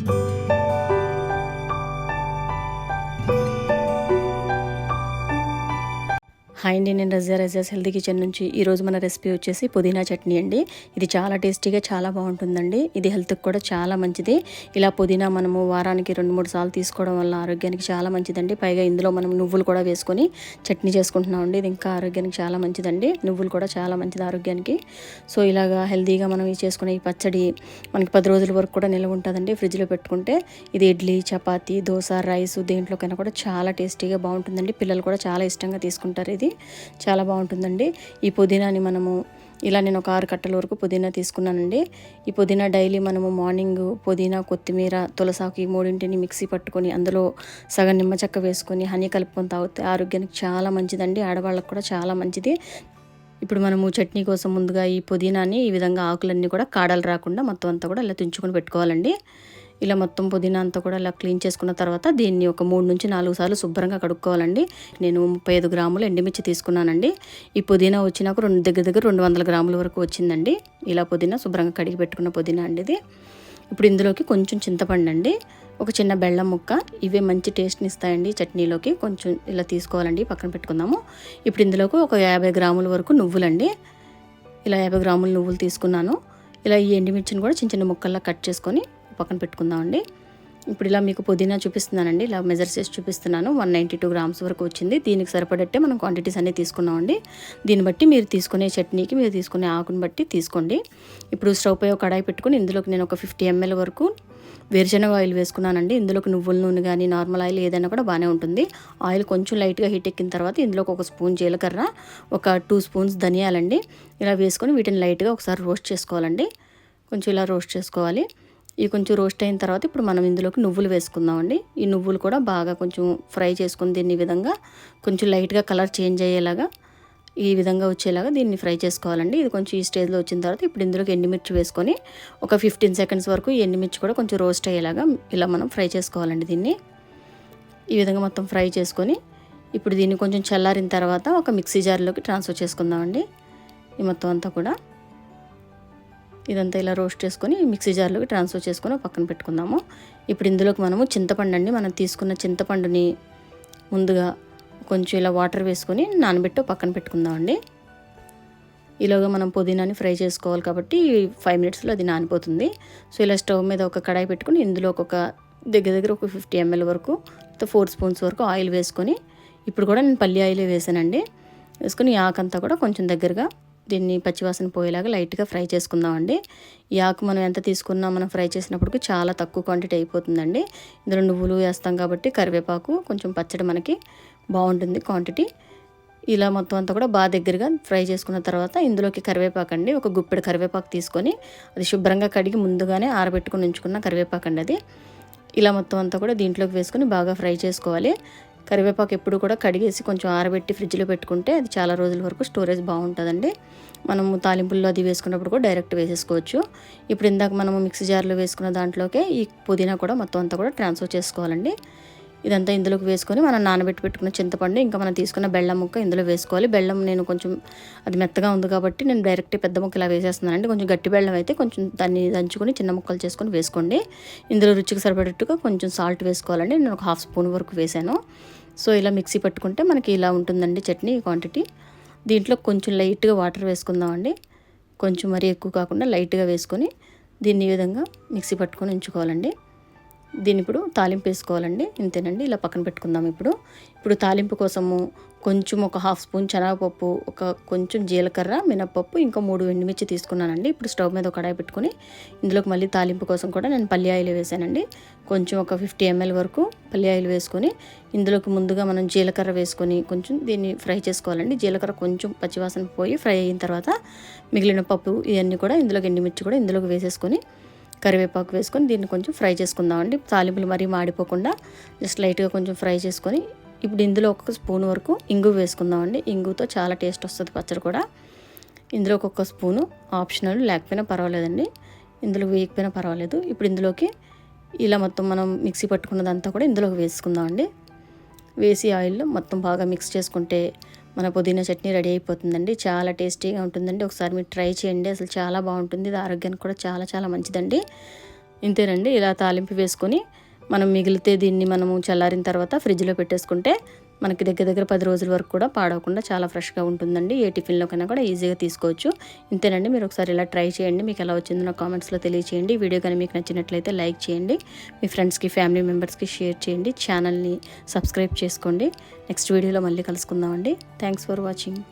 you hi అండి నేను Razia రజ్యాస్ healthy kitchen నుంచి ఈరోజు మన రెసిపీ వచ్చేసి పుదీనా చట్నీ అండి. ఇది చాలా టేస్టీగా చాలా బాగుంటుందండి. ఇది హెల్త్కి కూడా చాలా మంచిది. ఇలా పుదీనా మనము వారానికి రెండు మూడు సార్లు తీసుకోవడం వల్ల ఆరోగ్యానికి చాలా మంచిదండి. పైగా ఇందులో మనం నువ్వులు కూడా వేసుకొని చట్నీ చేసుకుంటున్నామండి ఇది ఇంకా ఆరోగ్యానికి చాలా మంచిదండి. నువ్వులు కూడా చాలా మంచిది ఆరోగ్యానికి. సో ఇలాగా హెల్తీగా మనం ఈ చేసుకునే ఈ పచ్చడి మనకి పది రోజుల వరకు కూడా నిల్వ ఉంటుందండి ఫ్రిడ్జ్లో పెట్టుకుంటే. ఇది ఇడ్లీ చపాతీ దోశ రైస్ దేంట్లోకైనా కూడా చాలా టేస్టీగా బాగుంటుందండి. పిల్లలు కూడా చాలా ఇష్టంగా తీసుకుంటారు ఇది. చాలా బాగుంటుందండి. ఈ పుదీనాని మనము ఇలా నేను ఒక ఆరు కట్టల వరకు పుదీనా తీసుకున్నానండి. ఈ పుదీనా డైలీ మనము మార్నింగ్ పుదీనా కొత్తిమీర తులసాకు ఈ మూడింటిని మిక్సీ పట్టుకొని అందులో సగం నిమ్మ చెక్క వేసుకొని హనీ కలుపుకొని తాగితే ఆరోగ్యానికి చాలా మంచిదండి. ఆడవాళ్ళకు కూడా చాలా మంచిది. ఇప్పుడు మనము చట్నీ కోసం ముందుగా ఈ పుదీనాని ఈ విధంగా ఆకులన్నీ కూడా కాడలు రాకుండా మొత్తం అంతా కూడా ఇలా తుంచుకొని పెట్టుకోవాలండి. ఇలా మొత్తం పుదీనా అంతా కూడా ఇలా క్లీన్ చేసుకున్న తర్వాత దీన్ని ఒక మూడు నుంచి నాలుగు సార్లు శుభ్రంగా కడుక్కోవాలండి. నేను ముప్పై ఐదు గ్రాములు ఎండుమిర్చి తీసుకున్నానండి. ఈ పుదీనా వచ్చినాక రెండు దగ్గర దగ్గర రెండు వందల గ్రాముల వరకు వచ్చిందండి. ఇలా పుదీనా శుభ్రంగా కడిగి పెట్టుకున్న పుదీనా అండి ఇది. ఇప్పుడు ఇందులోకి కొంచెం చింతపండు అండి. ఒక చిన్న బెల్లం ముక్క ఇవే మంచి టేస్ట్ని ఇస్తాయండి చట్నీలోకి. కొంచెం ఇలా తీసుకోవాలండి పక్కన పెట్టుకుందాము. ఇప్పుడు ఇందులోకి ఒక యాభై గ్రాముల వరకు నువ్వులండి. ఇలా యాభై గ్రాముల నువ్వులు తీసుకున్నాను. ఇలా ఈ ఎండుమిర్చిని కూడా చిన్న చిన్న ముక్కల్లా కట్ చేసుకొని పక్కన పెట్టుకుందామండి. ఇప్పుడు ఇలా మీకు పుదీనా చూపిస్తున్నానండి. ఇలా మెజర్ చేసి చూపిస్తున్నాను. వన్ నైంటీ టూ గ్రామ్స్ వరకు వచ్చింది. దీనికి సరిపడట్టే మనం క్వాంటిటీస్ అన్నీ తీసుకున్నామండి. దీన్ని బట్టి మీరు తీసుకునే చట్నీకి మీరు తీసుకునే ఆకుని బట్టి తీసుకోండి. ఇప్పుడు స్టవ్ పై ఒక కడాయి పెట్టుకుని ఇందులోకి నేను ఒక ఫిఫ్టీ ఎంఎల్ వరకు వేరుశనగ ఆయిల్ వేసుకున్నానండి. ఇందులోకి నువ్వుల నూనె కానీ నార్మల్ ఆయిల్ ఏదైనా కూడా బాగానే ఉంటుంది. ఆయిల్ కొంచెం లైట్గా హీట్ ఎక్కిన తర్వాత ఇందులోకి ఒక స్పూన్ జీలకర్ర ఒక టూ స్పూన్స్ ధనియాలండి. ఇలా వేసుకొని వీటిని లైట్గా ఒకసారి రోస్ట్ చేసుకోవాలండి. కొంచెం ఇలా రోస్ట్ చేసుకోవాలి. ఇవి కొంచెం రోస్ట్ అయిన తర్వాత ఇప్పుడు మనం ఇందులోకి నువ్వులు వేసుకుందామండి. ఈ నువ్వులు కూడా బాగా కొంచెం ఫ్రై చేసుకుని దీన్ని విధంగా కొంచెం లైట్గా కలర్ చేంజ్ అయ్యేలాగా ఈ విధంగా వచ్చేలాగా దీన్ని ఫ్రై చేసుకోవాలండి. ఇది కొంచెం ఈ స్టేజ్లో వచ్చిన తర్వాత ఇప్పుడు ఇందులోకి ఎండుమిర్చి వేసుకొని ఒక ఫిఫ్టీన్ సెకండ్స్ వరకు ఈ ఎండుమిర్చి కూడా కొంచెం రోస్ట్ అయ్యేలాగా ఇలా మనం ఫ్రై చేసుకోవాలండి దీన్ని. ఈ విధంగా మొత్తం ఫ్రై చేసుకొని ఇప్పుడు దీన్ని కొంచెం చల్లారిన తర్వాత ఒక మిక్సీ జార్లోకి ట్రాన్స్ఫర్ చేసుకుందామండి. ఈ మొత్తం అంతా కూడా ఇదంతా ఇలా రోస్ట్ చేసుకొని మిక్సీ జార్లోకి ట్రాన్స్ఫర్ చేసుకొని పక్కన పెట్టుకుందాము. ఇప్పుడు ఇందులోకి మనము చింతపండు అండి. మనం తీసుకున్న చింతపండుని ముందుగా కొంచెం ఇలా వాటర్ వేసుకొని నానబెట్టి పక్కన పెట్టుకుందామండి ఈలోగా మనం పుదీనాని ఫ్రై చేసుకోవాలి కాబట్టి ఫైవ్ మినిట్స్లో అది నానిపోతుంది. సో ఇలా స్టవ్ మీద ఒక కడాయి పెట్టుకుని ఇందులో ఒక దగ్గర దగ్గర ఒక ఫిఫ్టీ ఎంఎల్ వరకు ఫోర్ స్పూన్స్ వరకు ఆయిల్ వేసుకొని ఇప్పుడు కూడా నేను పల్లి ఆయిల్ వేసానండి. వేసుకొని ఆకంతా కూడా కొంచెం దగ్గరగా దీన్ని పచ్చివాసన పోయేలాగా లైట్గా ఫ్రై చేసుకుందామండి. ఈ ఆకు మనం ఎంత తీసుకున్నా మనం ఫ్రై చేసినప్పటికి చాలా తక్కువ క్వాంటిటీ అయిపోతుందండి. ఇందులో నువ్వులు వేస్తాం కాబట్టి కరివేపాకు కొంచెం పచ్చడి మనకి బాగుంటుంది క్వాంటిటీ. ఇలా మొత్తం అంతా కూడా బాగా దగ్గరగా ఫ్రై చేసుకున్న తర్వాత ఇందులోకి కరివేపాకు అండి. ఒక గుప్పెడు కరివేపాకు తీసుకొని అది శుభ్రంగా కడిగి ముందుగానే ఆరబెట్టుకుని ఉంచుకున్న కరివేపాకు అండి అది. ఇలా మొత్తం అంతా కూడా దీంట్లోకి వేసుకొని బాగా ఫ్రై చేసుకోవాలి. కరివేపాకు ఎప్పుడు కూడా కడిగేసి కొంచెం ఆరబెట్టి ఫ్రిడ్జ్లో పెట్టుకుంటే అది చాలా రోజుల వరకు స్టోరేజ్ బాగుంటుందండి. మనము తాలింపుల్లో అది వేసుకున్నప్పుడు కూడా డైరెక్ట్ వేసేసుకోవచ్చు. ఇప్పుడు ఇందాక మనము మిక్సీ జార్లో వేసుకున్న దాంట్లోకే ఈ పుదీనా కూడా మొత్తం అంతా కూడా ట్రాన్స్ఫర్ చేసుకోవాలండి. ఇదంతా ఇందులోకి వేసుకొని మనం నానబెట్టి పెట్టుకున్న చింతపండు ఇంకా మనం తీసుకున్న బెల్లం ముక్క ఇందులో వేసుకోవాలి. బెల్లం నేను కొంచెం అది మెత్తగా ఉంది కాబట్టి నేను డైరెక్ట్ పెద్ద ముక్క ఇలా వేసేస్తున్నానండి. కొంచెం గట్టి బెల్లం అయితే కొంచెం దాన్ని దంచుకొని చిన్న ముక్కలు చేసుకొని వేసుకోండి. ఇందులో రుచికి సరిపడేట్టుగా కొంచెం సాల్ట్ వేసుకోవాలండి. నేను ఒక హాఫ్ స్పూన్ వరకు వేసాను. సో ఇలా మిక్సీ పట్టుకుంటే మనకి ఇలా ఉంటుందండి చట్నీ క్వాంటిటీ దీంట్లో కొంచెం లైట్గా వాటర్ వేసుకుందామండి. కొంచెం మరీ ఎక్కువ కాకుండా లైట్గా వేసుకొని దీన్ని ఈ విధంగా మిక్సీ పట్టుకొని ఉంచుకోవాలండి. దీన్ని ఇప్పుడు తాలింపు వేసుకోవాలండి. ఇంతేనండి. ఇలా పక్కన పెట్టుకుందాం ఇప్పుడు. ఇప్పుడు తాలింపు కోసము కొంచెం ఒక హాఫ్ స్పూన్ శనగపప్పు ఒక కొంచెం జీలకర్ర మినప్పప్పు ఇంకా మూడు ఎండుమిర్చి తీసుకున్నానండి. ఇప్పుడు స్టవ్ మీద ఒక కడాయి పెట్టుకొని ఇందులోకి మళ్ళీ తాలింపు కోసం కూడా నేను పల్లి ఆయిల్ వేసానండి. కొంచెం ఒక ఫిఫ్టీ ఎంఎల్ వరకు పల్లి ఆయిల్ వేసుకొని ఇందులోకి ముందుగా మనం జీలకర్ర వేసుకొని కొంచెం దీన్ని ఫ్రై చేసుకోవాలండి. జీలకర్ర కొంచెం పచ్చివాసన పోయి ఫ్రై అయిన తర్వాత మిగిలిన పప్పు ఇవన్నీ కూడా ఇందులోకి ఎండుమిర్చి కూడా ఇందులోకి వేసేసుకొని కరివేపాకు వేసుకొని దీన్ని కొంచెం ఫ్రై చేసుకుందామండి. తాలింపులు మరీ మాడిపోకుండా జస్ట్ లైట్గా కొంచెం ఫ్రై చేసుకొని ఇప్పుడు ఇందులో ఒక స్పూన్ వరకు ఇంగు వేసుకుందామండి. ఇంగుతో చాలా టేస్ట్ వస్తుంది పచ్చడి కూడా. ఇందులో ఒక్కొక్క స్పూను ఆప్షనల్ లేకపోయినా పర్వాలేదండి. ఇందులో వేయకపోయినా పర్వాలేదు. ఇప్పుడు ఇందులోకి ఇలా మొత్తం మనం మిక్సీ పట్టుకున్నదంతా కూడా ఇందులోకి వేసుకుందామండి. వేసి ఆయిల్లో మొత్తం బాగా మిక్స్ చేసుకుంటే మన పుదీనా చట్నీ రెడీ అయిపోతుందండి. చాలా టేస్టీగా ఉంటుందండి. ఒకసారి మీరు ట్రై చేయండి. అసలు చాలా బాగుంటుంది. ఇది ఆరోగ్యానికి కూడా చాలా చాలా మంచిదండి. ఇంతేనండి. ఇలా తాలింపు వేసుకొని మనం మిగిలితే దీన్ని మనము చల్లారిన తర్వాత ఫ్రిడ్జ్లో పెట్టేసుకుంటే మనకి దగ్గర దగ్గర పది రోజుల వరకు కూడా పాడవకుండా చాలా ఫ్రెష్గా ఉంటుందండి. ఏ టిఫిన్లోకైనా కూడా ఈజీగా తీసుకోవచ్చు. ఇంతేనండి మీరు ఒకసారి ఇలా ట్రై చేయండి. మీకు ఎలా వచ్చిందో నా కామెంట్స్లో తెలియచేయండి. వీడియో కానీ మీకు నచ్చినట్లయితే లైక్ చేయండి. మీ ఫ్రెండ్స్కి ఫ్యామిలీ మెంబర్స్కి షేర్ చేయండి. ఛానల్ని సబ్స్క్రైబ్ చేసుకోండి. నెక్స్ట్ వీడియోలో మళ్ళీ కలుసుకుందామండి. Thanks for watching.